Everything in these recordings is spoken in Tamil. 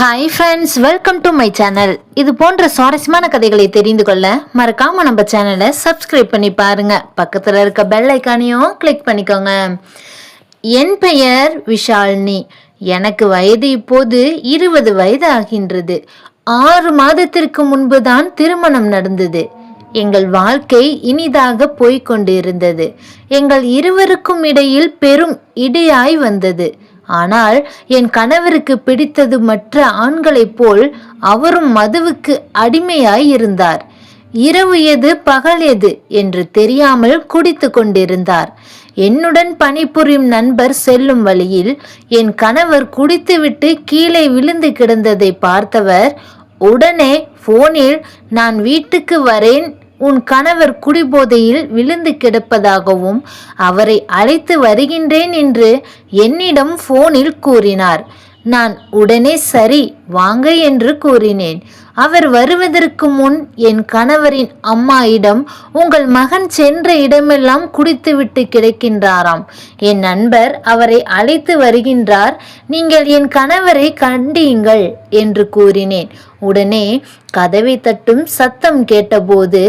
Hi friends welcome to my channel இது போன்ற சுவாரஸ்யமான கதைகளை தெரிந்து கொள்ள மறக்காம நம்ம சேனலை சப்ஸ்கிரைப் பண்ணி பாருங்க. பக்கத்தில் இருக்க பெல் ஐக்கானையும் கிளிக் பண்ணிக்கோங்க. என் பெயர் விஷாலினி. எனக்கு வயது இப்போது இருபது வயது ஆகின்றது ஆறு மாதத்திற்கு முன்பு தான் திருமணம் நடந்தது. எங்கள் வாழ்க்கை இனிதாக போய்கொண்டிருந்தது எங்கள் இருவருக்கும் இடையில் பெரும் இடையாய் வந்தது. ஆனால் என் கணவருக்கு பிடித்தது மற்ற ஆண்களைப் போல் அவரும் மதுவுக்கு அடிமையாய் இருந்தார் இரவு எது பகல் எது என்று தெரியாமல் குடித்து கொண்டிருந்தார். என்னுடன் பணிபுரியும் நண்பர் செல்லும் வழியில் என் கணவர் குடித்துவிட்டு கீழே விழுந்து கிடந்ததை பார்த்தவர் உடனே போனில் நான் வீட்டுக்கு வரேன் உன் கணவர் குடிபோதையில் விழுந்து கிடப்பதாகவும் அவரை அழைத்து வருகின்றேன் என்று என்னிடம் போனில் கூறினார். நான் உடனே சரி வாங்க என்று கூறினேன். அவர் வருவதற்கு முன் என் கணவரின் அம்மாயிடம் உங்கள் மகன் சென்ற இடமெல்லாம் குடித்துவிட்டு கிடக்கின்றாராம். என் நண்பர் அவரை அழைத்து வருகின்றார். நீங்கள் என் கணவரை கண்டியுங்கள் என்று கூறினேன். உடனே கதவை தட்டும் சத்தம் கேட்டபோது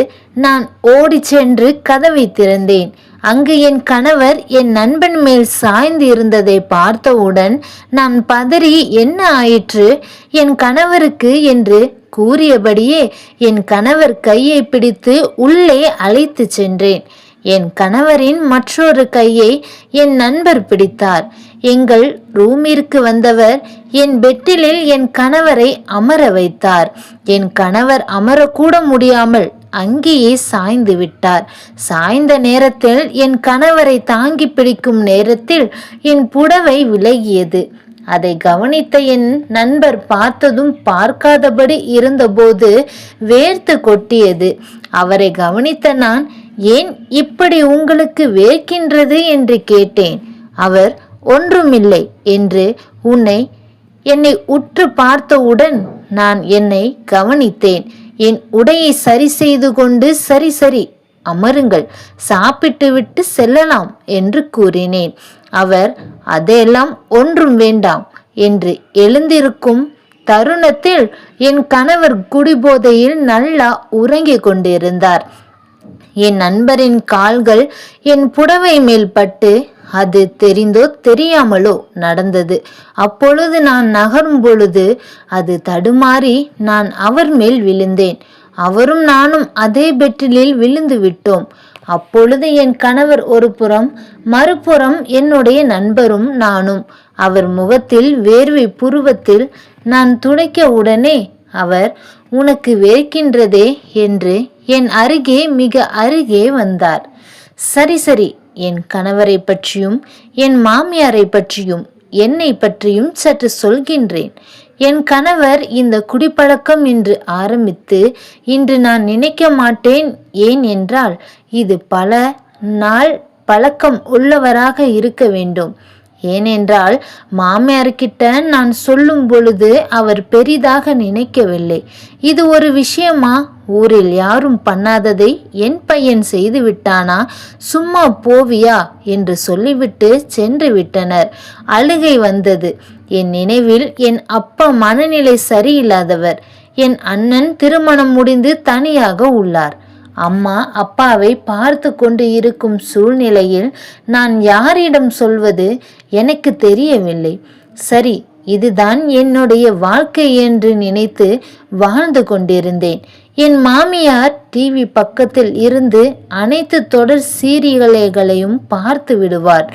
நான் ஓடிச் சென்று கதவை திறந்தேன். அங்கு என் கணவர் என் நண்பன் மேல் சாய்ந்து இருந்ததை பார்த்தவுடன் நான் பதறி என்ன ஆயிற்று? என் கணவருக்கு என்று கூறியபடியே என் கணவர் கையை பிடித்து உள்ளே அழைத்து சென்றேன். என் கணவரின் மற்றொரு கையை என் நண்பர் பிடித்தார். எங்கள் ரூமிற்கு வந்தவர் என் பெட்டிலில் என் கணவரை அமர வைத்தார். என் கணவர் அமரக்கூட முடியாமல் அங்கேயே சாய்ந்து விட்டார். சாய்ந்த நேரத்தில் என் கணவரை தாங்கி பிடிக்கும் நேரத்தில் என் புடவை விலகியது. அதை கவனித்த என் நண்பர் பார்த்ததும் பார்க்காதபடி இருந்தபோது வேர்த்து கொட்டியது. அவரை கவனித்த நான் ஏன் இப்படி உங்களுக்கு வேர்க்கின்றது? என்று கேட்டேன். அவர் ஒன்றுமில்லை என்று உன்னை என்னை உற்று பார்த்தவுடன் நான் என்னை கவனித்தேன். என் உடையை சரி செய்து கொண்டு சரி சரி அமருங்கள். சாப்பிட்டு விட்டு செல்லலாம் என்று கூறினேன். அவர் அதெல்லாம் ஒன்றும் வேண்டாம் என்று எழுந்திருக்கும் தருணத்தில் என் கணவர் குடிபோதையில் நல்லா உறங்கிக் கொண்டிருந்தார். என் நண்பரின் கால்கள் என் புடவை மேல் பட்டு அது தெரிந்தோ தெரியாமலோ நடந்தது. அப்பொழுது நான் நகரும் பொழுது அது தடுமாறி நான் அவர் மேல் விழுந்தேன். அவரும் நானும் அதே பெட்டிலில் விழுந்து விட்டோம் அப்பொழுது என் கணவர் ஒரு புறம் மறுபுறம் என்னுடைய நண்பரும் நானும். அவர் முகத்தில் வேர்வை புருவத்தில் நான் துடைக்க உடனே அவர் உனக்கு வேர்க்கின்றதே என்று என் அருகே மிக அருகே வந்தார். சரி சரி என் கணவரை பற்றியும் என் மாமியாரை பற்றியும் என்னை பற்றியும் சற்று சொல்கின்றேன். என் கணவர் இந்த குடிப்பழக்கம் இன்று ஆரம்பித்து இன்று நான் நினைக்க மாட்டேன் ஏன் என்றால் இது பல நாள் பழக்கம் உள்ளவராக இருக்க வேண்டும். ஏனென்றால் மாமியார்கிட்ட நான் சொல்லும் பொழுது அவர் பெரிதாக நினைக்கவில்லை. இது ஒரு விஷயமா? ஊரில் யாரும் பண்ணாததை என் பையன் செய்து விட்டானா? சும்மா போவியா? என்று சொல்லிவிட்டு சென்று விட்டனர். அழுகை வந்தது. என் நினைவில் என் அப்பா மனநிலை சரியில்லாதவர். என் அண்ணன் திருமணம் முடிந்து தனியாக உள்ளார். அம்மா அப்பாவை பார்த்து கொண்டு இருக்கும் சூழ்நிலையில் நான் யாரிடம் சொல்வது எனக்கு தெரியவில்லை. சரி இதுதான் என்னுடைய வாழ்க்கை என்று நினைத்து வாழ்ந்து கொண்டிருந்தேன். என் மாமியார் டிவி பக்கத்தில் இருந்து அனைத்து தொடர் சீரியல்களையும் பார்த்து விடுவார்.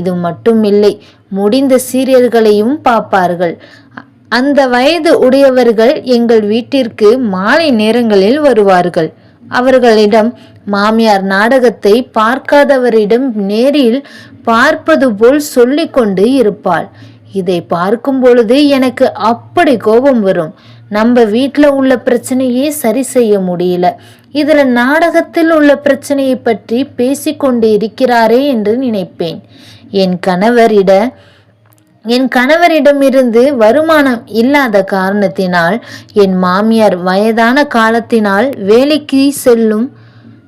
இது மட்டும் இல்லை முடிந்த சீரியல்களையும் பார்ப்பார்கள். அந்த வயது உடையவர்கள் எங்கள் வீட்டிற்கு மாலை நேரங்களில் வருவார்கள். அவர்களிடம் மாமியார் நாடகத்தை பார்க்காதவரிடம் நேரில் பார்ப்பது போல் சொல்லிக்கொண்டு இருப்பாள். இதை பார்க்கும் பொழுது எனக்கு அப்படி கோபம் வரும். நம்ம வீட்டில் உள்ள பிரச்சனையே சரி செய்ய முடியல. இதில் நாடகத்தில் உள்ள பிரச்சனையை பற்றி பேசிக்கொண்டு இருக்கிறாரே என்று நினைப்பேன். என் கணவரிட என் கணவரிடமிருந்து வருமானம் இல்லாத காரணத்தினால் என் மாமியார் வயதான காலத்தினால் வேலைக்கு செல்லும்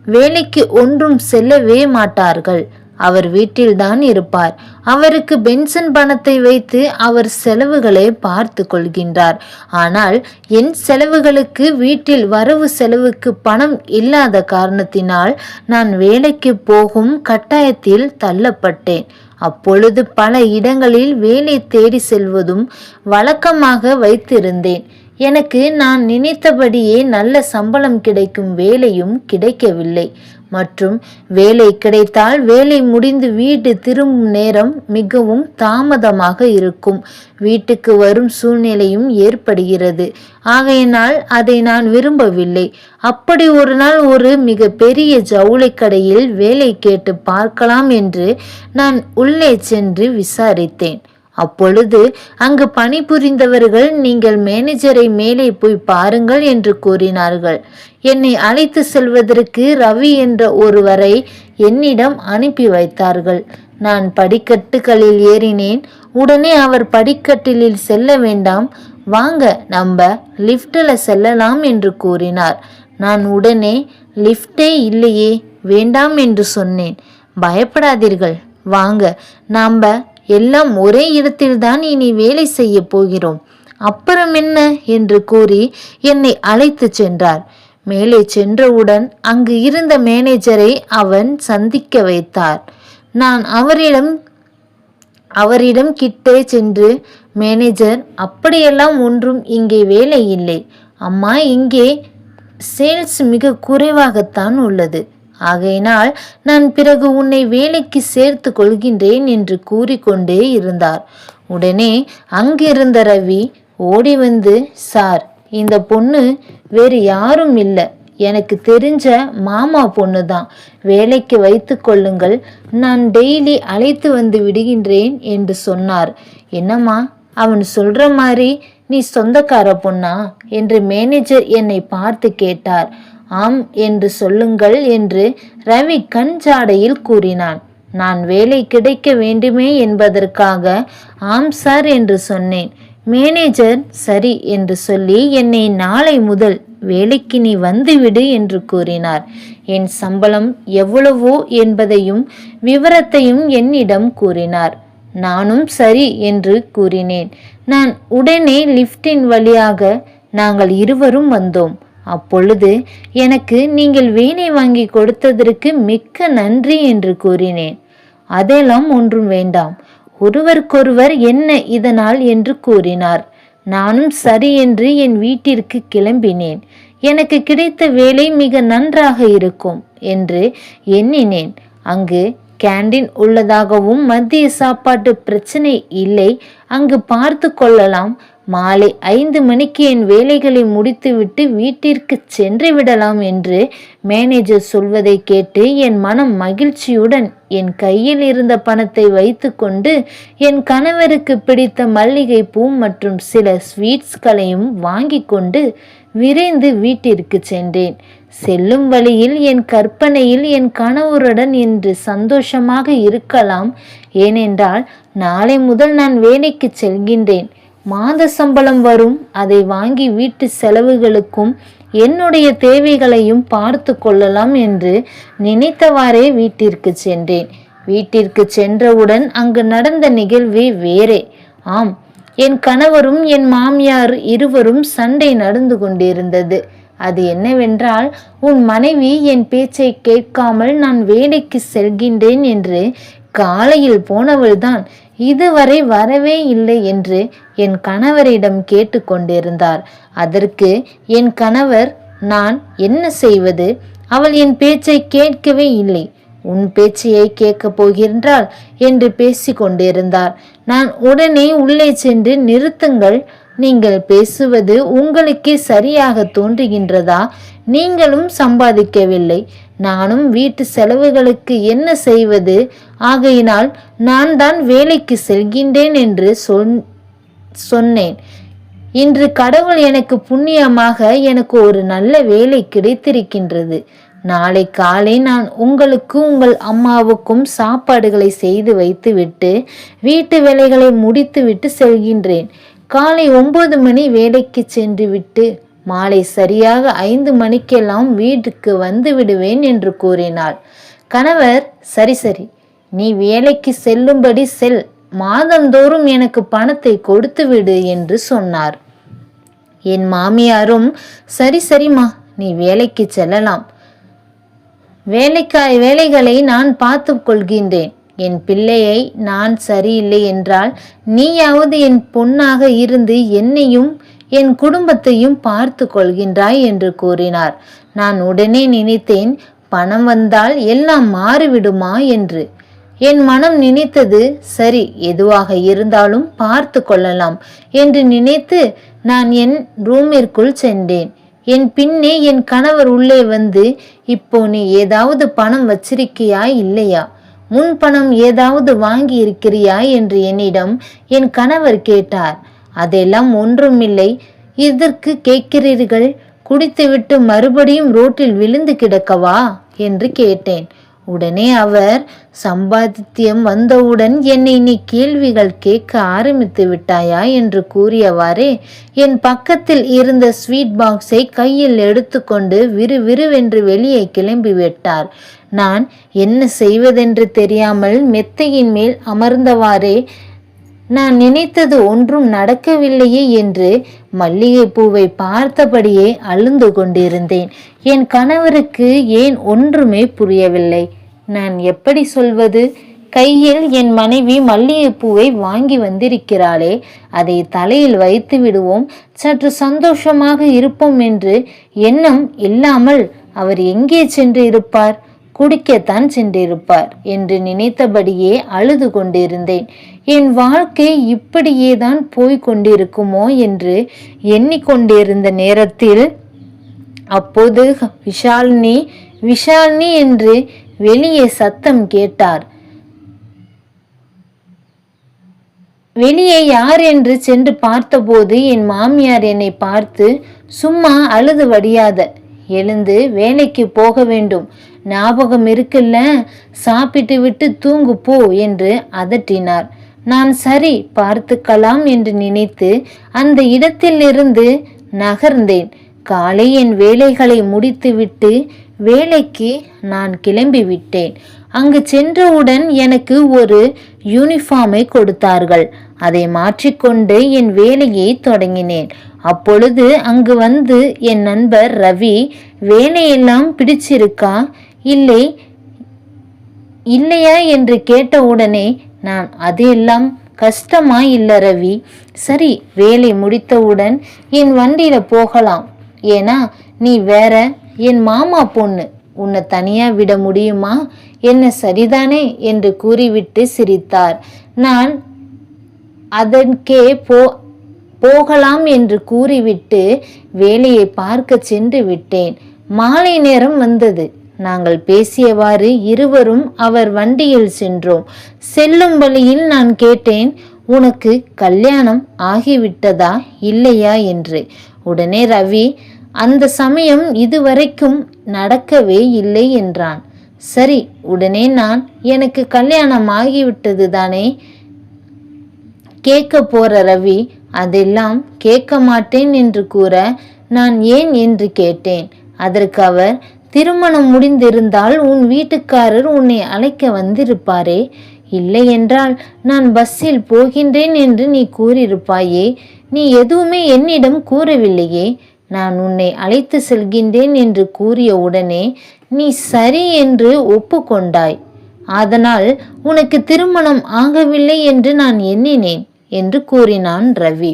வேலைக்கு ஒன்றும் செல்லவே மாட்டார்கள். அவர் வீட்டில்தான் இருப்பார். அவருக்கு பென்சன் பணத்தை வைத்து அவர் செலவுகளை பார்த்து கொள்கின்றார். ஆனால் என் செலவுகளுக்கு வீட்டில் வரவு செலவுக்கு பணம் இல்லாத காரணத்தினால் நான் வேலைக்கு போகும் கட்டாயத்தில் தள்ளப்பட்டேன். அப்பொழுது பல இடங்களில் வேலை தேடி செல்வதும் வழக்கமாக வைத்திருந்தேன். எனக்கு நான் நினைத்தபடியே நல்ல சம்பளம் கிடைக்கும் வேலையும் கிடைக்கவில்லை. மற்றும் வேலை கிடைத்தால் வேலை முடிந்து வீடு திரும்பும் நேரம் மிகவும் தாமதமாக இருக்கும். வீட்டுக்கு வரும் சூழ்நிலையும் ஏற்படுகிறது. ஆகையினால் அதை நான் விரும்பவில்லை. அப்படி ஒரு நாள் ஒரு மிக பெரிய ஜவுளி கடையில் வேலை கேட்டு பார்க்கலாம் என்று நான் உள்ளே சென்று விசாரித்தேன். அப்பொழுது அங்கு பணிபுரிந்தவர்கள் நீங்கள் மேனேஜரை மேலே போய் பாருங்கள் என்று கூறினார்கள். என்னை அழைத்து செல்வதற்கு ரவி என்ற ஒருவரை என்னிடம் அனுப்பி வைத்தார்கள். நான் படிக்கட்டுகளில் ஏறினேன். உடனே அவர் படிக்கட்டிலில் செல்ல வேண்டாம். வாங்க நம்ம லிஃப்டில் செல்லலாம் என்று கூறினார். நான் உடனே லிஃப்டே இல்லையே வேண்டாம் என்று சொன்னேன். பயப்படாதீர்கள். வாங்க நாம் எல்லாம் ஒரே இடத்தில்தான் இனி வேலை செய்ய போகிறோம். அப்புறம் என்ன? என்று கூறி என்னை அழைத்து சென்றார். மேலே சென்றவுடன் அங்கு இருந்த மேனேஜரை அவன் சந்திக்க வைத்தார். நான் அவரிடம் அவரிடம் கிட்டே சென்று மேனேஜர் அப்படியெல்லாம் ஒன்றும் இங்கே வேலை இல்லை. அம்மா இங்கே சேல்ஸ் மிக குறைவாகத்தான் உள்ளது. ஆகையினால் நான் பிறகு உன்னை வேலைக்கு சேர்த்து கொள்கின்றேன் என்று கூறிக்கொண்டே இருந்தார். உடனே அங்கிருந்த ரவி ஓடி வந்து சார் இந்த பொண்ணு வேறு யாரும் இல்லை. எனக்கு தெரிஞ்ச மாமா பொண்ணு தான் வேலைக்கு வைத்து கொள்ளுங்கள். நான் டெய்லி அழைத்து வந்து விடுகின்றேன் என்று சொன்னார். என்னம்மா அவன் சொல்ற மாதிரி நீ சொந்தக்கார பொண்ணா? என்று மேனேஜர் என்னை பார்த்து கேட்டார். ஆம் என்று சொல்லுங்கள் என்று ரவி கண் ஜாடையில் கூறினான். நான் வேலை கிடைக்க வேண்டுமே என்பதற்காக ஆம் சார் என்று சொன்னேன். மேனேஜர் சரி என்று சொல்லி என்னை நாளை முதல் வேலைக்கு நீ வந்துவிடு என்று கூறினார். என் சம்பளம் எவ்வளவோ என்பதையும் விவரத்தையும் என்னிடம் கூறினார். நானும் சரி என்று கூறினேன். நான் உடனே லிஃப்டின் வழியாக நாங்கள் இருவரும் வந்தோம். அப்பொழுது எனக்கு நீங்கள் வீணை வாங்கி கொடுத்ததற்கு மிக்க நன்றி என்று கூறினேன். அதெல்லாம் ஒன்றும் வேண்டாம். ஒருவருக்கொருவர் என்ன இதனால் என்று கூறினார். நானும் சரி என்று என் வீட்டிற்கு கிளம்பினேன். எனக்கு கிடைத்த வேலை மிக நன்றாக இருக்கும் என்று எண்ணினேன். அங்கு கேண்டீன் உள்ளதாகவும் மத்திய சாப்பாட்டு பிரச்சனை இல்லை. அங்கு பார்த்து கொள்ளலாம். மாலை ஐந்து மணிக்கு என் வேலைகளை முடித்துவிட்டு வீட்டிற்கு சென்று விடலாம் என்று மேனேஜர் சொல்வதை கேட்டு என் மனம் மகிழ்ச்சியுடன் என் கையில் இருந்த பணத்தை வைத்துக்கொண்டு என் கணவருக்கு பிடித்த மல்லிகை பூ மற்றும் சில ஸ்வீட்ஸ்களையும் வாங்கி கொண்டு விரைந்து வீட்டிற்கு சென்றேன். செல்லும் வழியில் என் கற்பனையில் என் கணவருடன் இன்று சந்தோஷமாக இருக்கலாம். ஏனென்றால் நாளை முதல் நான் வேலைக்கு செல்கின்றேன். மாத சம்பளம் வரும் அதை வாங்கி வீட்டு செலவுகளுக்கும் என்னுடைய தேவைகளையும் பார்த்து கொள்ளலாம் என்று நினைத்தவாறே வீட்டிற்கு சென்றேன். வீட்டிற்கு சென்றவுடன் அங்கு நடந்த நிகழ்வே வேறே. ஆம் என் கணவரும் என் மாமியார் இருவரும் சண்டை நடந்து கொண்டிருந்தது. அது என்னவென்றால் உன் மனைவி என் பேச்சை கேட்காமல் நான் வேலைக்கு செல்கின்றேன் என்று காலையில் போனவள்தான். இதுவரை வரவே இல்லை என்று என் கணவரிடம் கேட்டுக்கொண்டிருந்தார். அதற்கு என் கணவர் நான் என்ன செய்வது? அவள் என் பேச்சை கேட்கவே இல்லை. உன் பேச்சையை கேட்கப் போகின்றாள் என்று பேசிக்கொண்டிருந்தார். நான் உடனே உள்ளே சென்று நிறுத்துங்கள். நீங்கள் பேசுவது உங்களுக்கே சரியாக தோன்றுகின்றதா? நீங்களும் சம்பாதிக்கவில்லை. நானும் வீட்டு செலவுகளுக்கு என்ன செய்வது? ஆகையினால் நான் தான் வேலைக்கு செல்கின்றேன் என்று சொன் சொன்னேன். இன்று கடவுள் எனக்கு புண்ணியமாக எனக்கு ஒரு நல்ல வேலை கிடைத்திருக்கின்றது. நாளை காலை நான் உங்களுக்கு உங்கள் அம்மாவுக்கும் சாப்பாடுகளை செய்து வைத்துவிட்டு வீட்டு வேலைகளை முடித்துவிட்டு செல்கின்றேன். காலை ஒன்பது மணி வேலைக்கு சென்று விட்டு மாலை சரியாக ஐந்து மணிக்கெல்லாம் வீட்டுக்கு வந்து விடுவேன் என்று கூறினாள். கணவர் சரி சரி நீ வேலைக்கு செல்லும்படி செல். மாதந்தோறும் எனக்கு பணத்தை கொடுத்து விடு என்று சொன்னார். என் மாமியாரும் சரி சரிம்மா நீ வேலைக்கு செல்லலாம். வேலைக்காய் வேலைகளை நான் பார்த்து கொள்கின்றேன். என் பிள்ளையை நான் சரியில்லை என்றால் நீயாவது என் பொண்ணாக இருந்து என்னையும் என் குடும்பத்தையும் பார்த்து கொள்கின்றாய் என்று கூறினார். நான் உடனே நினைத்தேன் பணம் வந்தால் எல்லாம் மாறிவிடுமா என்று. என் மனம் நினைத்தது சரி எதுவாக இருந்தாலும் பார்த்து கொள்ளலாம் என்று நினைத்து நான் என் ரூமிற்குள் சென்றேன். என் பின்னே என் கணவர் உள்ளே வந்து இப்போ நீ ஏதாவது பணம் வச்சிருக்கியா இல்லையா? முன் பணம் ஏதாவது வாங்கி இருக்கிறியா என்று என்னிடம் என் கணவர் கேட்டார். அதெல்லாம் ஒன்றுமில்லை. இதற்கு கேட்கிறீர்கள்? குடித்துவிட்டு மறுபடியும் ரோட்டில் விழுந்து கிடக்கவா? என்று கேட்டேன். உடனே அவர் சம்பாதித்தியம் வந்தவுடன் என்னை நீ கேள்விகள் கேட்க ஆரம்பித்து விட்டாயா? என்று கூறியவாறே என் பக்கத்தில் இருந்த ஸ்வீட் பாக்ஸை கையில் எடுத்துக்கொண்டு விறுவிறுவென்று வெளியே கிளம்பி விட்டார். நான் என்ன செய்வதென்று தெரியாமல் மெத்தையின் மேல் அமர்ந்தவாறே நான் நினைத்தது ஒன்றும் நடக்கவில்லையே என்று மல்லிகை பூவை பார்த்தபடியே அழுந்து கொண்டிருந்தேன். என் கணவருக்கு ஏன் ஒன்றுமே புரியவில்லை. நான் எப்படி சொல்வது? கையில் என் மனைவி மல்லிகைப்பூவை வாங்கி வந்திருக்கிறாளே அதை தலையில் வைத்து விடுவோம். சற்று சந்தோஷமாக இருப்போம் என்று எண்ணம் இல்லாமல் அவர் எங்கே சென்று இருப்பார்? குடிக்கத்தான் சென்றிருப்பார் என்று நினைத்தபடியே அழுது கொண்டிருந்தேன். என் வாழ்க்கை இப்படியே தான் போய் கொண்டிருக்குமோ என்று எண்ணிக்கொண்டிருந்த நேரத்தில் அப்போது விஷாலினி விஷாலினி என்று வெளியே சத்தம் கேட்டார். வெளியே யார் என்று சென்று பார்த்தபோது என் மாமியார் என்னை பார்த்து சும்மா அழுது வடியாத எழுந்து வேலைக்கு போக வேண்டும். ஞாபகம் இருக்குல்ல? சாப்பிட்டு விட்டு தூங்கு போ என்று அதட்டினார். நான் சரி பார்த்துக்கலாம் என்று நினைத்து அந்த இடத்திலிருந்து நகர்ந்தேன். காலை என் வேலைகளை முடித்துவிட்டு வேலைக்கு நான் கிளம்பி விட்டேன் அங்கு சென்றவுடன் எனக்கு ஒரு யூனிஃபார்மை கொடுத்தார்கள். அதை மாற்றிக்கொண்டு என் வேலையை தொடங்கினேன். அப்பொழுது அங்கு வந்து என் நண்பர் ரவி வேலையெல்லாம் பிடிச்சிருக்கா? இல்லை இல்லையா என்று கேட்டவுடனே நான் அதெல்லாம் கஷ்டமா இல்ல ரவி. சரி வேலை முடித்தவுடன் என் வண்டியில போகலாம். ஏன்னா நீ வேற என் மாமா பொண்ணு. உன்னை தனியா விட முடியுமா? என்ன சரிதானே? என்று கூறிவிட்டு சிரித்தார். நான் அதற்கே போ போகலாம் என்று கூறிவிட்டு வேலையை பார்க்க சென்று விட்டேன். மாலை நேரம் வந்தது. நாங்கள் பேசியவாறு இருவரும் அவர் வண்டியில் சென்றோம். செல்லும் வழியில் நான் கேட்டேன் உனக்கு கல்யாணம் ஆகிவிட்டதா இல்லையா? என்று. உடனே ரவி அந்த சமயம் இதுவரைக்கும் நடக்கவே இல்லை என்றான். சரி உடனே நான் எனக்கு கல்யாணம் ஆகிவிட்டது தானே? கேட்க போற ரவி அதெல்லாம் கேட்க மாட்டேன் என்று கூற நான் ஏன்? என்று கேட்டேன். அதற்கு அவர் திருமணம் முடிந்திருந்தால் உன் வீட்டுக்காரர் உன்னை அழைக்க வந்திருப்பாரே. இல்லை என்றால் நான் பஸ்ஸில் போகின்றேன் என்று நீ கூறியிருப்பாயே. நீ எதுவுமே என்னிடம் கூறவில்லையே. நான் உன்னை அழைத்து செல்கின்றேன் என்று கூறிய உடனே நீ சரி என்று ஒப்புக்கொண்டாய். அதனால் உனக்கு திருமணம் ஆகவில்லை என்று நான் எண்ணினேன் என்று கூறினான் ரவி.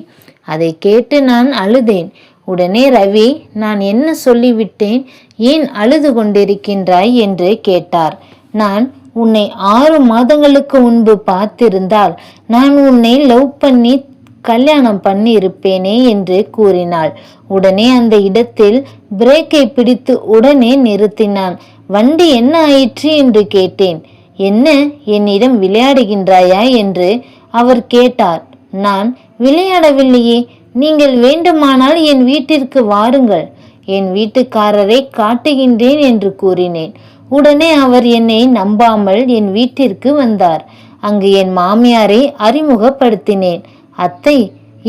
அதை கேட்டு நான் அழுதேன். உடனே ரவி நான் என்ன சொல்லிவிட்டேன்? ஏன் அழுது கொண்டிருக்கின்றாய்? என்று கேட்டார். நான் உன்னை ஆறு மாதங்களுக்கு முன்பு பார்த்திருந்தால் நான் உன்னை லவ் பண்ணி கல்யாணம் பண்ணி இருப்பேனே என்று கூறினாள். உடனே அந்த இடத்தில் பிரேக்கை பிடித்து உடனே நிறுத்தினான். வண்டி என்ன ஆயிற்று? என்று கேட்டேன். என்ன? என்னிடம் விளையாடுகின்றாயா? என்று அவர் கேட்டார். நான் விளையாடவில்லையே. நீங்கள் வேண்டுமானால் என் வீட்டிற்கு வாருங்கள். என் வீட்டுக்காரரை காட்டுகின்றேன் என்று கூறினேன். உடனே அவர் என்னை நம்பாமல் என் வீட்டிற்கு வந்தார். அங்கு என் மாமியாரை அறிமுகப்படுத்தினேன். அத்தை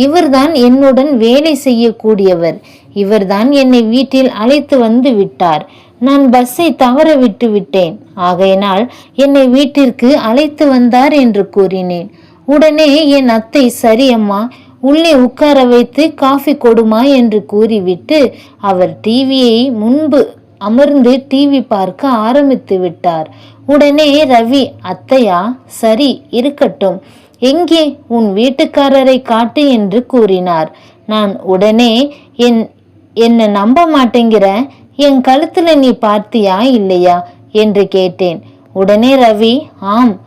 இவர்தான் என்னுடன் வேலை செய்யக்கூடியவர். இவர்தான் என்னை வீட்டில் அழைத்து வந்து விட்டார். நான் பஸ்ஸை தவற விட்டு விட்டேன். ஆகையினால் என்னை வீட்டிற்கு அழைத்து வந்தார் என்று கூறினேன். உடனே என் அத்தை சரி அம்மா உள்ளே உட்கார வைத்து காஃபி கொடுமா என்று கூறிவிட்டு அவர் டிவியை முன்பு அமர்ந்து டிவி பார்க்க ஆரம்பித்து விட்டார். உடனே ரவி அத்தையா சரி இருக்கட்டும். எங்கே உன் வீட்டுக்காரரை காட்டு என்று கூறினார். நான் உடனே என் என்னை நம்ப மாட்டேங்கிற? என் கழுத்துல நீ பார்த்தியா இல்லையா? என்று கேட்டேன். உடனே ரவி ஆம்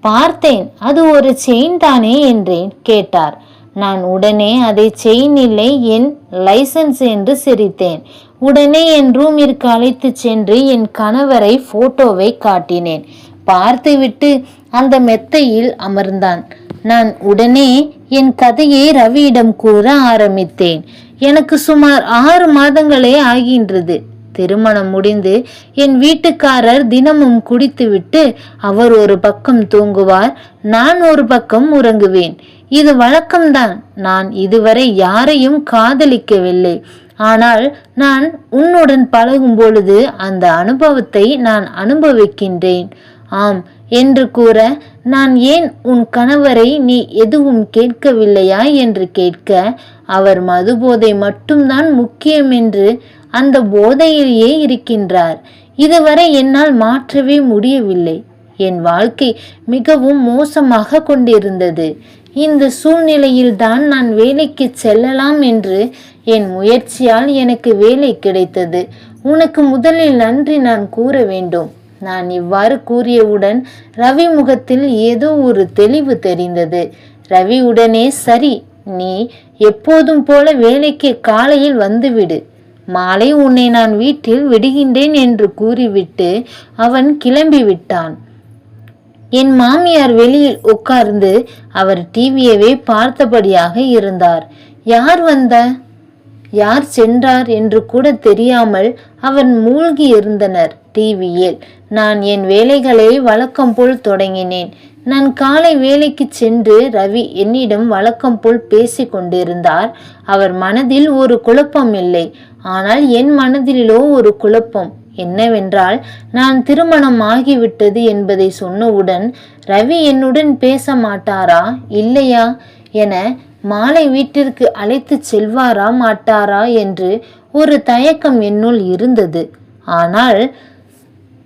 பார்த்தேன். அது ஒரு செயின் தானே? என்றேன். கேட்டார். நான் உடனே அதை செயின் இல்லை என் லைசன்ஸ் என்று சிரித்தேன். உடனே என் ரூமிற்கு அழைத்து சென்று என் கணவரை போட்டோவை காட்டினேன். பார்த்துவிட்டு அந்த மெத்தையில் அமர்ந்தான். நான் உடனே என் கதையை ரவியிடம் கூற ஆரம்பித்தேன். எனக்கு சுமார் ஆறு மாதங்களே ஆகின்றது. திருமணம் முடிந்து என் வீட்டுக்காரர் தினமும் குடித்துவிட்டு அவர் ஒரு பக்கம் தூங்குவார் நான் ஒரு பக்கம் உறங்குவேன். இது வழக்கம்தான். நான் இதுவரை யாரையும் காதலிக்கவில்லை. ஆனால் நான் உன்னுடன் பழகும் பொழுது அந்த அனுபவத்தை நான் அனுபவிக்கின்றேன். ஆம் என்று கூற நான் ஏன் உன் கணவரை நீ எதுவும் கேட்கவில்லையா? என்று கேட்க அவர் மதுபோதை மட்டும்தான் முக்கியம் என்று அந்த போதையிலேயே இருக்கின்றார். இதுவரை என்னால் மாற்றவே முடியவில்லை. என் வாழ்க்கை மிகவும் மோசமாக கொண்டிருந்தது. இந்த சூழ்நிலையில்தான் நான் வேலைக்கு செல்லலாம் என்று என் முயற்சியால் எனக்கு வேலை கிடைத்தது. உனக்கு முதலில் நன்றி நான் கூற வேண்டும். நான் இவ்வாறு கூறியவுடன் ரவி முகத்தில் ஏதோ ஒரு தெளிவு தெரிந்தது. ரவி உடனே சரி நீ எப்போதும் போல வேலைக்கு காலையில் வந்துவிடு. மாலை உன்னை நான் வீட்டில் விடுகின்றேன் என்று கூறிவிட்டு அவன் கிளம்பி விட்டான் என் மாமியார் வெளியில் உட்கார்ந்து அவர் டிவியவே பார்த்தபடியாக இருந்தார். யார் வந்த? யார் சென்றார் என்று கூட தெரியாமல் அவன் மூழ்கி இருந்தனர் டிவியில். நான் என் வேலைகளை வழக்கம் போல் தொடங்கினேன். நான் காலை வேலைக்கு சென்று ரவி என்னிடம் வழக்கம் போல் பேசிக் கொண்டிருந்தார். அவர் மனதில் ஒரு குழப்பம் இல்லை. ஆனால் என் மனதிலோ ஒரு குழப்பம். என்னவென்றால் நான் திருமணம் ஆகிவிட்டது என்பதை சொன்னவுடன் ரவி என்னுடன் பேச மாட்டாரா? இல்லையா? என மாலை வீட்டிற்கு அழைத்து செல்வாரா மாட்டாரா என்று ஒரு தயக்கம் என்னுள் இருந்தது. ஆனால்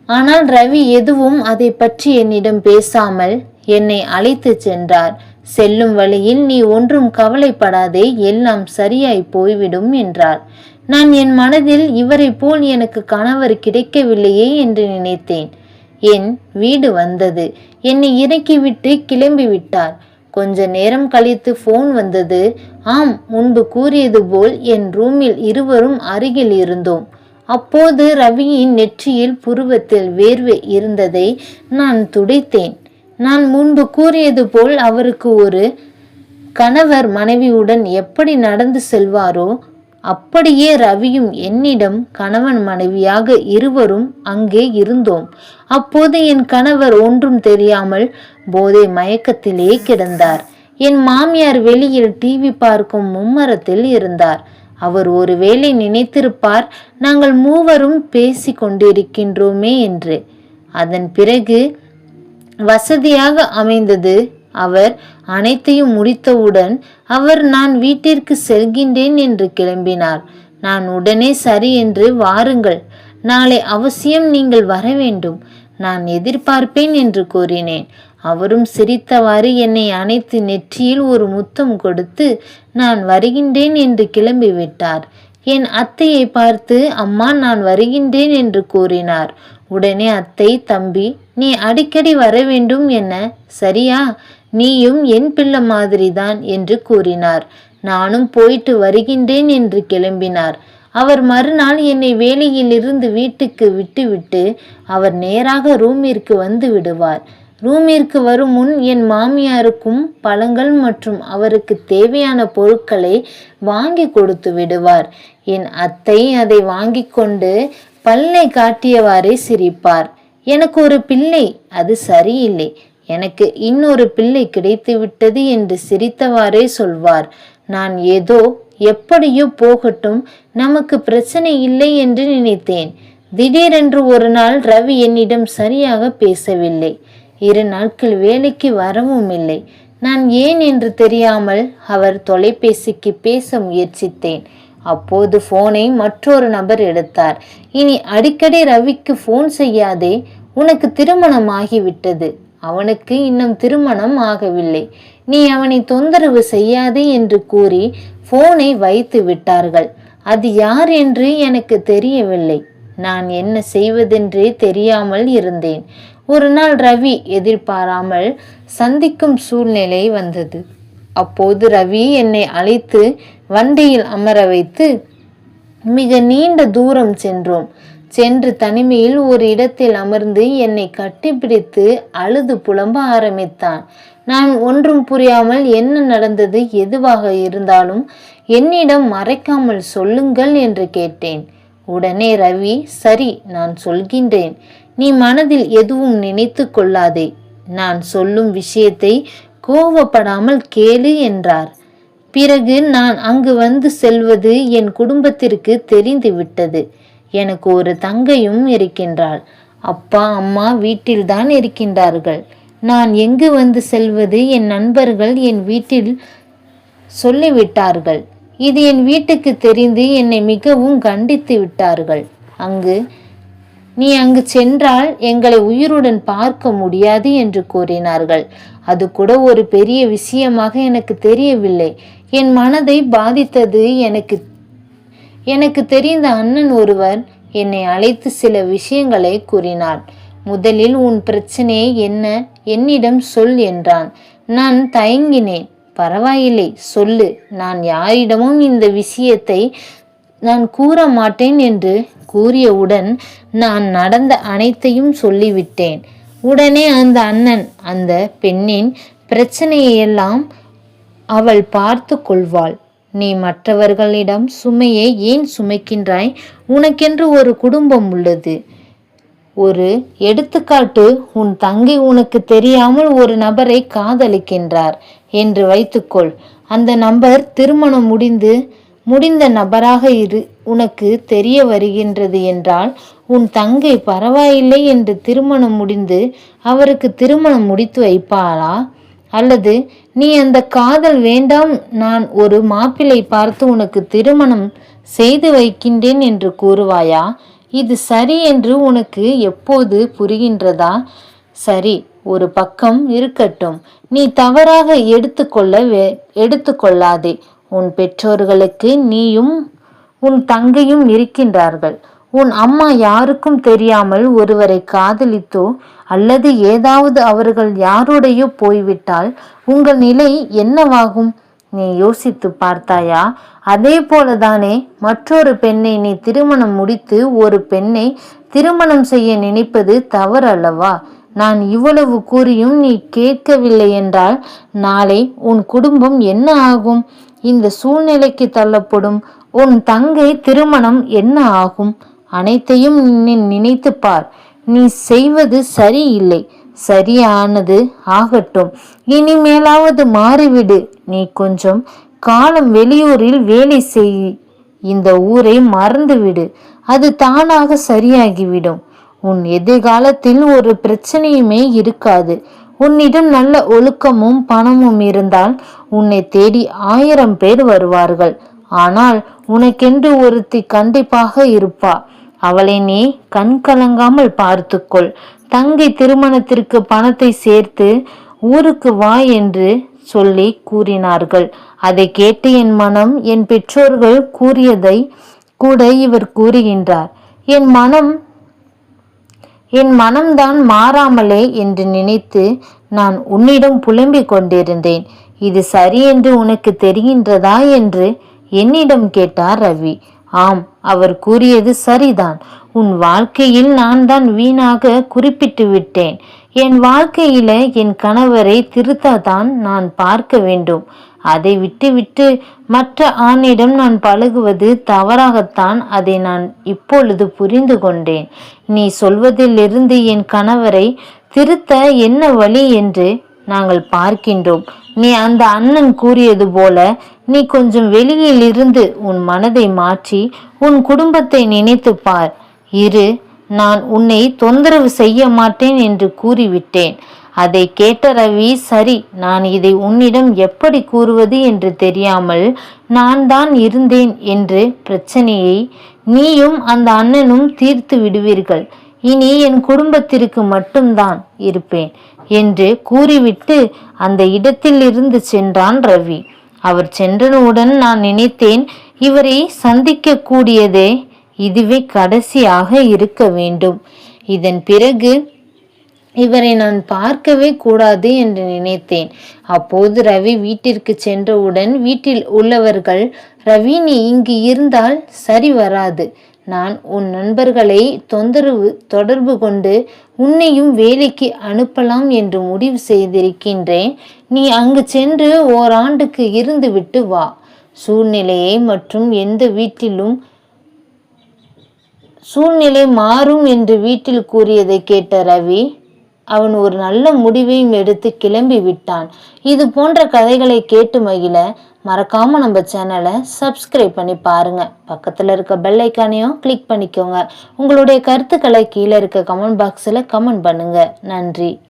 ஆனால் ரவி எதுவும் அதை பற்றி என்னிடம் பேசாமல் என்னை அழைத்து சென்றார். செல்லும் வழியில் நீ ஒன்றும் கவலைப்படாதே எல்லாம் சரியாய் போய்விடும் என்றார். நான் என் மனதில் இவரை போல் எனக்கு கணவர் கிடைக்கவில்லையே என்று நினைத்தேன். என் வீடு வந்தது. என்னை இறக்கிவிட்டு கிளம்பிவிட்டார். கொஞ்ச நேரம் கழித்து போன் வந்தது. ஆம் முன்பு கூறியது போல் என் ரூமில் இருவரும் அருகில் இருந்தோம். அப்போது ரவியின் நெற்றியில் புருவத்தில் வேர்வை இருந்ததை நான் துடைத்தேன். நான் முன்பு கூறியது போல் அவருக்கு ஒரு கணவர் மனைவியுடன் எப்படி நடந்து செல்வாரோ அப்படியே ரவியும் என்னிடம் கணவன் மனைவியாக இருவரும் அங்கே இருந்தோம். அப்போது என் கணவர் ஒன்றும் தெரியாமல் போதை மயக்கத்திலே கிடந்தார். என் மாமியார் வெளியில் டிவி பார்க்கும் மும்மரத்தில் இருந்தார். அவர் ஒருவேளை நினைத்திருப்பார் நாங்கள் மூவரும் பேசி கொண்டிருக்கின்றோமே என்று. அதன் பிறகு வசதியாக அமைந்தது அவர் அனைத்தையும் முடித்தவுடன் அவர் நான் வீட்டிற்கு செல்கின்றேன் என்று கிளம்பினார். நான் உடனே சரி என்று வாருங்கள். நாளை அவசியம் நீங்கள் வர வேண்டும். நான் எதிர்பார்ப்பேன் என்று கூறினேன். அவரும் சிரித்தவாறு என்னை அணைத்து நெற்றியில் ஒரு முத்தம் கொடுத்து நான் வருகின்றேன் என்று கிளம்பிவிட்டார். என் அத்தையை பார்த்து அம்மா நான் வருகின்றேன் என்று கூறினார். உடனே அத்தை தம்பி நீ அடிக்கடி வர வேண்டும் என்ன? சரியா? நீயும் என் பிள்ளை மாதிரிதான் என்று கூறினார். நானும் போயிட்டு வருகின்றேன் என்று கிளம்பினார். அவர் மறுநாள் என்னை வேலையிலிருந்து வீட்டுக்கு விட்டுவிட்டு அவர் நேராக ரூமிற்கு வந்து விடுவார். ரூமிற்கு வரும் முன் என் மாமியாருக்கும் பழங்கள் மற்றும் அவருக்கு தேவையான பொருட்களை வாங்கி கொடுத்து விடுவார். என் அத்தை அதை வாங்கி கொண்டு பல்லை காட்டியவாறே சிரிப்பார். எனக்கு ஒரு பிள்ளை அது சரியில்லை. எனக்கு இன்னொரு பிள்ளை கிடைத்துவிட்டது என்று சிரித்தவாறே சொல்வார். நான் ஏதோ எப்படியோ போகட்டும் நமக்கு பிரச்சனை இல்லை என்று நினைத்தேன். திடீரென்று ஒரு நாள் ரவி என்னிடம் சரியாக பேசவில்லை. இரு நாட்கள் வேலைக்கு வரவும் இல்லை. நான் ஏன் என்று தெரியாமல் அவர் தொலைபேசிக்கு பேச முயற்சித்தேன். அப்போது போனை மற்றொரு நபர் எடுத்தார். இனி அடிக்கடி ரவிக்கு ஃபோன் செய்யாதே உனக்கு திருமணமாகிவிட்டது. அவனுக்கு இன்னும் திருமணம் ஆகவில்லை. நீ அவனை தொந்தரவு செய்யாதே என்று கூறி போனை வைத்து விட்டார்கள். அது யார் என்று எனக்கு தெரியவில்லை. நான் என்ன செய்வதென்றே தெரியாமல் இருந்தேன். ஒரு நாள் ரவி எதிர்பாராமல் சந்திக்கும் சூழ்நிலை வந்தது. அப்போது ரவி என்னை அழைத்து வண்டியில் அமர வைத்து மிக நீண்ட தூரம் சென்றோம். சென்று தனிமையில் ஒரு இடத்தில் அமர்ந்து என்னை கட்டிப்பிடித்து அழுது புலம்ப ஆரம்பித்தான். நான் ஒன்றும் புரியாமல் என்ன நடந்தது எதுவாக இருந்தாலும் என்னிடம் மறைக்காமல் சொல்லுங்கள் என்று கேட்டேன். உடனே ரவி சரி நான் சொல்கின்றேன். நீ மனதில் எதுவும் நினைத்து கொள்ளாதே. நான் சொல்லும் விஷயத்தை கோவப்படாமல் கேளு என்றார். பிறகு நான் அங்கு வந்து செல்வது என் குடும்பத்திற்கு தெரிந்து விட்டது. எனக்கு ஒரு தங்கையும் இருக்கின்றாள். அப்பா அம்மா வீட்டில்தான் இருக்கின்றார்கள். நான் எங்கு வந்து செல்வது? என் நண்பர்கள் என் வீட்டில் சொல்லிவிட்டார்கள். இது என் வீட்டுக்கு தெரிந்து என்னை மிகவும் கண்டித்து விட்டார்கள். அங்கு நீ அங்கு சென்றால் எங்களை உயிருடன் பார்க்க முடியாது என்று கூறினார்கள். அது கூட ஒரு பெரிய விஷயமாக எனக்கு தெரியவில்லை. என் மனதை பாதித்தது எனக்கு எனக்கு தெரிந்த அண்ணன் ஒருவர் என்னை அழைத்து சில விஷயங்களை கூறினார். முதலில் உன் பிரச்சனை என்ன? என்னிடம் சொல் என்றான். நான் தயங்கினேன். பரவாயில்லை சொல்லு. நான் யாரிடமும் இந்த விஷயத்தை நான் கூற மாட்டேன் என்று கூறியவுடன் நான் நடந்த அனைத்தையும் சொல்லிவிட்டேன். உடனே அந்த அண்ணன் அந்த பெண்ணின் பிரச்சனையெல்லாம் அவள் பார்த்து கொள்வாள். நீ மற்றவர்களிடம் சுமையை ஏன் சுமைக்கின்றாய்? உனக்கென்று ஒரு குடும்பம் உள்ளது. ஒரு எடுத்துக்காட்டு உன் தங்கை உனக்கு தெரியாமல் ஒரு நபரை காதலிக்கின்றார் என்று வைத்துக்கொள். அந்த நபர் திருமணம் முடிந்து முடிந்த நபராக இரு உனக்கு தெரிய வருகின்றது என்றால் உன் தங்கை பரவாயில்லை என்று திருமணம் முடிந்து அவருக்கு திருமணம் முடித்து வைப்பாளா? அல்லது நீ அந்த காதல் வேண்டாம் நான் ஒரு மாப்பிள்ளை பார்த்து உனக்கு திருமணம் செய்து வைக்கின்றேன் என்று கூறுவாயா? இது சரி என்று உனக்கு எப்போது புரிகின்றதா? சரி ஒரு பக்கம் இருக்கட்டும். நீ தவறாக எடுத்துக்கொள்ள வே எடுத்துக்கொள்ளாதே உன் பெற்றோர்களுக்கு நீயும் உன் தங்கையும் இருக்கின்றார்கள். உன் அம்மா யாருக்கும் தெரியாமல் ஒருவரை காதலித்தோ அல்லது ஏதாவது அவர்கள் யாருடையோ போய்விட்டால் உங்கள் நிலை என்னவாகும்? நீ யோசித்து பார்த்தாயா? அதே போலதானே மற்றொரு பெண்ணை நீ திருமணம் முடித்து ஒரு பெண்ணை திருமணம் செய்ய நினைப்பது தவறு அல்லவா நான் இவ்வளவு கூறியும் நீ கேட்கவில்லை என்றால் நாளை உன் குடும்பம் என்ன ஆகும்? இந்த சூழ்நிலைக்கு தள்ளப்படும் உன் தங்கை திருமணம் என்ன ஆகும்? அனைத்தையும் நீ நினைத்து பார் நீ செய்வது சரியில்லை. சரியானது ஆகட்டும். இனிமேலாவது மாறிவிடு. நீ கொஞ்சம் காலம் வெளியூரில் வேலை செய். இந்த ஊரை மறந்துவிடு. அது தானாக சரியாகிவிடும். உன் எதிர்காலத்தில் ஒரு பிரச்சனையுமே இருக்காது. உன்னிடம் நல்ல ஒழுக்கமும் பணமும் இருந்தால் உன்னை தேடி ஆயிரம் பேர் வருவார்கள். ஆனால் உனக்கென்று ஒருத்தி கண்டிப்பாக இருப்பா. அவளை நீ கண் கலங்காமல் பார்த்துக்கொள். தங்கை திருமணத்திற்கு பணத்தை சேர்த்து ஊருக்கு வா என்று சொல்லி கூறினார்கள். அதை கேட்டு என் மனம் என் பெற்றோர்கள் கூறியதை கூட இவர் கூறுகின்றார். என் மனம் என் மனம்தான் மாறாமலே என்று நினைத்து நான் உன்னிடம் புலம்பிக் கொண்டிருந்தேன். இது சரி என்று உனக்கு தெரிகின்றதா என்று என்னிடம் கேட்டார் ரவி. ஆம் அவர் கூறியது சரிதான். உன் வாழ்க்கையில் நான் தான் வீணாக குறிப்பிட்டு விட்டேன். என் வாழ்க்கையில என் கணவரை திருத்ததான் நான் பார்க்க வேண்டும். அதை விட்டுவிட்டு மற்ற ஆணிடம் நான் பழகுவது தவறாகத்தான் அதை நான் இப்பொழுது புரிந்து கொண்டேன். நீ சொல்வதிலிருந்து என் கணவரை திருத்த என்ன வழி என்று நாங்கள் பார்க்கின்றோம். நீ அந்த அண்ணன் கூறியது போல நீ கொஞ்சம் வெளியில் இருந்து உன் மனதை மாற்றி உன் குடும்பத்தை நினைத்து பார். இரு நான் உன்னை தொந்தரவு செய்ய மாட்டேன் என்று கூறிவிட்டேன். அதை கேட்ட ரவி சரி நான் இதை உன்னிடம் எப்படி கூறுவது என்று தெரியாமல் நான் தான் இருந்தேன் என்று பிரச்சனையை நீயும் அந்த அண்ணனும் தீர்த்து விடுவீர்கள். இனி என் குடும்பத்திற்கு மட்டும்தான் இருப்பேன். என்று கூறிவிட்டு அந்த இடத்தில் இருந்து சென்றான் ரவி. அவர் சென்றனுடன் நான் நினைத்தேன் இவரை சந்திக்க கூடியதே இதுவே கடைசியாக இருக்க வேண்டும். இதன் பிறகு இவரை நான் பார்க்கவே கூடாது என்று நினைத்தேன். அப்போது ரவி வீட்டிற்கு சென்றவுடன் வீட்டில் உள்ளவர்கள் ரவி நீ இங்கு இருந்தால் சரி வராது. நான் உன் நண்பர்களை தொந்தரவு தொடர்பு கொண்டு உன்னையும் வேலைக்கு அனுப்பலாம் என்று முடிவு செய்திருக்கின்றேன். நீ அங்கு சென்று ஓராண்டுக்கு இருந்துவிட்டு வா. சூழ்நிலையை மற்றும் எந்த வீட்டிலும் சூழ்நிலை மாறும் என்று வீட்டில் கூறியதை கேட்ட ரவி அவன் ஒரு நல்ல முடிவையும் எடுத்து கிளம்பி விட்டான். இது போன்ற கதைகளை கேட்டு மகிழ மறக்காமல் நம்ம சேனலை சப்ஸ்கிரைப் பண்ணி பாருங்கள் பக்கத்தில் இருக்க பெல் ஐக்கானையும் கிளிக் பண்ணிக்கோங்க. உங்களுடைய கருத்துக்களை கீழே இருக்க கமெண்ட் பாக்ஸில் கமெண்ட் பண்ணுங்கள் நன்றி.